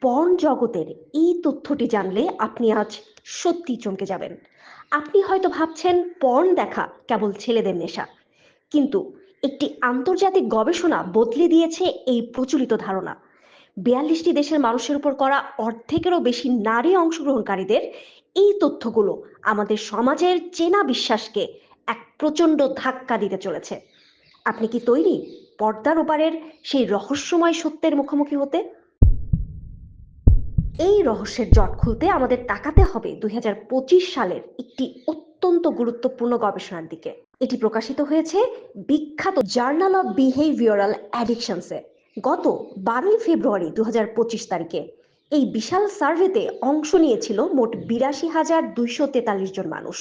Porn জগতের এই তথ্যটি জানলে আপনি আজ সত্যি চমকে যাবেন। আপনি হয়তো ভাবছেন পর্ন দেখা কেবল ছেলেদের নেশা। কিন্তু একটি আন্তর্জাতিক গবেষণা বদলে দিয়েছে এই প্রচলিত ধারণা। বিয়াল্লিশটি দেশের মানুষের উপর করা অর্ধেকেরও বেশি নারী অংশগ্রহণকারীদের এই তথ্যগুলো আমাদের সমাজের চেনা বিশ্বাসকে এক প্রচণ্ড ধাক্কা দিতে চলেছে। আপনি কি তৈরি পর্দার ওপারের সেই রহস্যময় সত্যের মুখোমুখি হতে? এই রহস্যের জট খুলতে আমাদের তাকাতে হবে দুই হাজার পঁচিশ সালের একটি অত্যন্ত গুরুত্বপূর্ণ গবেষণার দিকে। এটি প্রকাশিত হয়েছে বিখ্যাত জার্নাল অফ বিহেভিয়ারাল অ্যাডিকশনসে গত বারোই ফেব্রুয়ারি দুহাজার পঁচিশ তারিখে এই বিশাল সার্ভেতে অংশ নিয়েছিল মোট বিরাশি হাজার দুইশো তেতাল্লিশ জন মানুষ,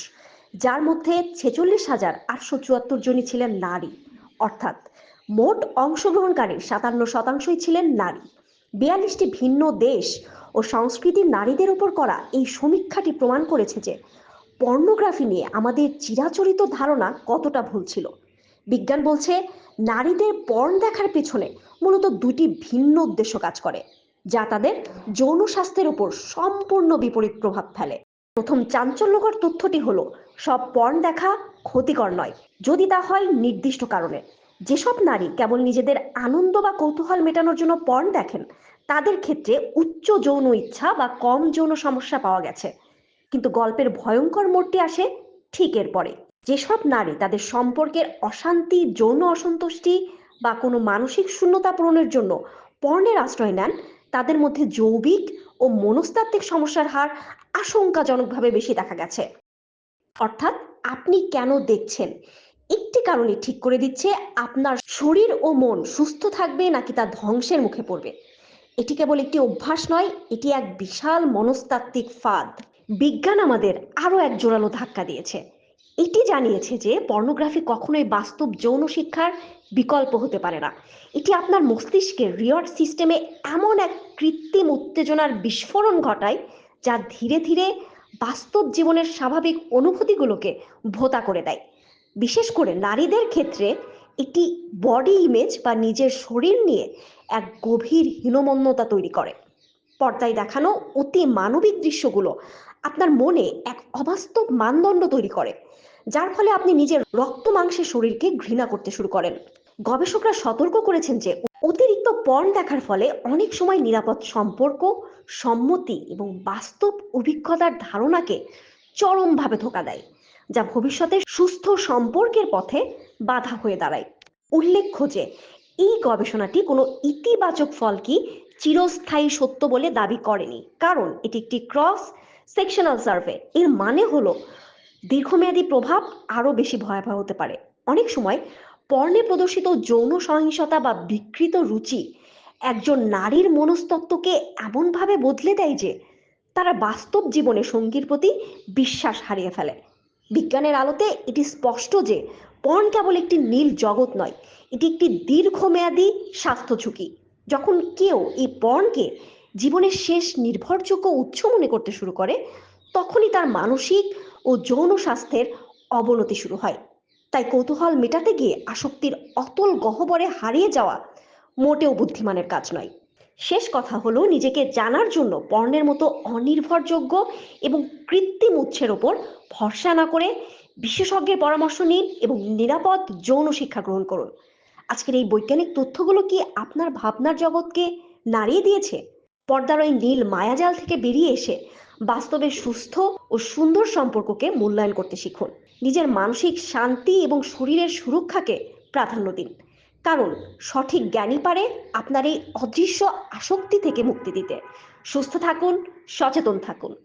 যার মধ্যে ছেচল্লিশ হাজার আটশো চুয়াত্তর জনই ছিলেন নারী। অর্থাৎ মোট অংশগ্রহণকারীর সাতান্ন শতাংশই ছিলেন নারী। বিয়াল্লিশটি ভিন্ন দেশ ও সংস্কৃতির নারীদের উপর করা এই সমীক্ষাটি প্রমাণ করেছে যে পর্নোগ্রাফি নিয়ে আমাদের চিরাচরিত ধারণা কতটা ভুল ছিল। বিজ্ঞান বলছে নারীদের পর্ন দেখার পেছনে মূলত দুটি ভিন্ন উদ্দেশ্য কাজ করে, যা তাদের যৌন স্বাস্থ্যের উপর সম্পূর্ণ বিপরীত প্রভাব ফেলে। প্রথম চাঞ্চল্যকর তথ্যটি হলো, সব পর্ন দেখা ক্ষতিকর নয়, যদি তা হয় নির্দিষ্ট কারণে। যেসব নারী কেবল নিজেদের আনন্দ বা কৌতূহল মেটানোর জন্য পর্ন দেখেন, তাদের ক্ষেত্রে উচ্চ যৌন ইচ্ছা বা কম যৌন সমস্যা পাওয়া গেছে। কিন্তু গল্পের ভয়ঙ্কর মোড়টি আসে ঠিক এরপরে। যেসব নারী তাদের সম্পর্কের অশান্তি, যৌন অসন্তুষ্টি বা কোনো মানসিক শূন্যতা পূরণের জন্য পর্ণের আশ্রয় নেন, তাদের মধ্যে যৌবিক ও মনস্তাত্ত্বিক সমস্যার হার আশঙ্কাজনকভাবে বেশি দেখা গেছে। অর্থাৎ আপনি কেন দেখছেন? একটি কারণে ঠিক করে দিচ্ছে, আপনার শরীর ও মন সুস্থ থাকবে নাকি তা ধ্বংসের মুখে পড়বে। এটি কেবল একটি অভ্যাস নয়, এটি এক বিশাল মনস্তাত্ত্বিক ফাঁদ। বিজ্ঞান আমাদের আরও এক জোরালো ধাক্কা দিয়েছে। এটি জানিয়েছে যে পর্নোগ্রাফি কখনোই বাস্তব যৌন শিক্ষার বিকল্প হতে পারে না। এটি আপনার মস্তিষ্কের রিওয়ার্ড সিস্টেমে এমন এক কৃত্রিম উত্তেজনার বিস্ফোরণ ঘটায়, যা ধীরে ধীরে বাস্তব জীবনের স্বাভাবিক অনুভূতিগুলোকে ভোতা করে দেয়। বিশেষ করে নারীদের ক্ষেত্রে একটি বডি ইমেজ বা নিজের শরীর নিয়ে এক গভীর হীনমন্যতা তৈরি করে। পর্দায় দেখানো অতি মানবিক দৃশ্যগুলো আপনার মনে এক অবাস্তব মানদণ্ড তৈরি করে, যার ফলে আপনি নিজের রক্ত মাংসের শরীরকে ঘৃণা করতে শুরু করেন। গবেষকরা সতর্ক করেছেন যে, অতিরিক্ত পর্ন দেখার ফলে অনেক সময় নিরাপদ সম্পর্ক, সম্মতি এবং বাস্তব অভিজ্ঞতার ধারণাকে চরমভাবে ধোকা দেয়। যা ভবিষ্যতে সুস্থ সম্পর্কের পথে বাধা হয়ে দাঁড়ায়। উল্লেখ্য যে, এই গবেষণাটি কোনো ইতিবাচক ফল কি চিরস্থায়ী সত্য বলে দাবি করেনি। কারণ এটি একটি ক্রস সেকশনাল সার্ভে। এর মানে হলো, দীর্ঘমেয়াদী প্রভাব আরও বেশি ভয়াবহ হতে পারে। অনেক সময় পর্ণে প্রদর্শিত যৌন সহিংসতা বা বিকৃত রুচি একজন নারীর মনস্তত্ত্বকে এমনভাবে বদলে দেয় যে, তারা বাস্তব জীবনে সঙ্গীর প্রতি বিশ্বাস হারিয়ে ফেলে। বিজ্ঞানের আলোতে এটি স্পষ্ট যে পর্ন কেবল একটি নীল জগৎ নয়, এটি একটি দীর্ঘমেয়াদী স্বাস্থ্য ঝুঁকি। যখন কেউ এই পর্নকে জীবনের শেষ নির্ভরযোগ্য উৎস মনে করতে শুরু করে, তখনই তার মানসিক ও যৌন স্বাস্থ্যের অবনতি শুরু হয়। তাই কৌতূহল মেটাতে গিয়ে আসক্তির অতল গহ্বরে হারিয়ে যাওয়া মোটেও বুদ্ধিমানের কাজ নয়। শেষ কথা হলো নিজেকে জানার জন্য পর্ণের মতো অনির্ভরযোগ্য এবং কৃত্রিম উৎসের ওপর ভরসা না করে বিশেষজ্ঞের পরামর্শ নিন এবং নিরাপদ যৌন শিক্ষা গ্রহণ করুন। আজকের এই বৈজ্ঞানিক তথ্যগুলো কি আপনার ভাবনার জগৎকে নাড়িয়ে দিয়েছে? পর্দার ওই নীল মায়াজাল থেকে বেরিয়ে এসে বাস্তবে সুস্থ ও সুন্দর সম্পর্ককে মূল্যায়ন করতে শিখুন। নিজের মানসিক শান্তি এবং শরীরের সুরক্ষাকে প্রাধান্য দিন। কারণ সঠিক জ্ঞানই পারে আপনার এই অদৃশ্য আসক্তি থেকে মুক্তি দিতে। সুস্থ থাকুন, সচেতন থাকুন।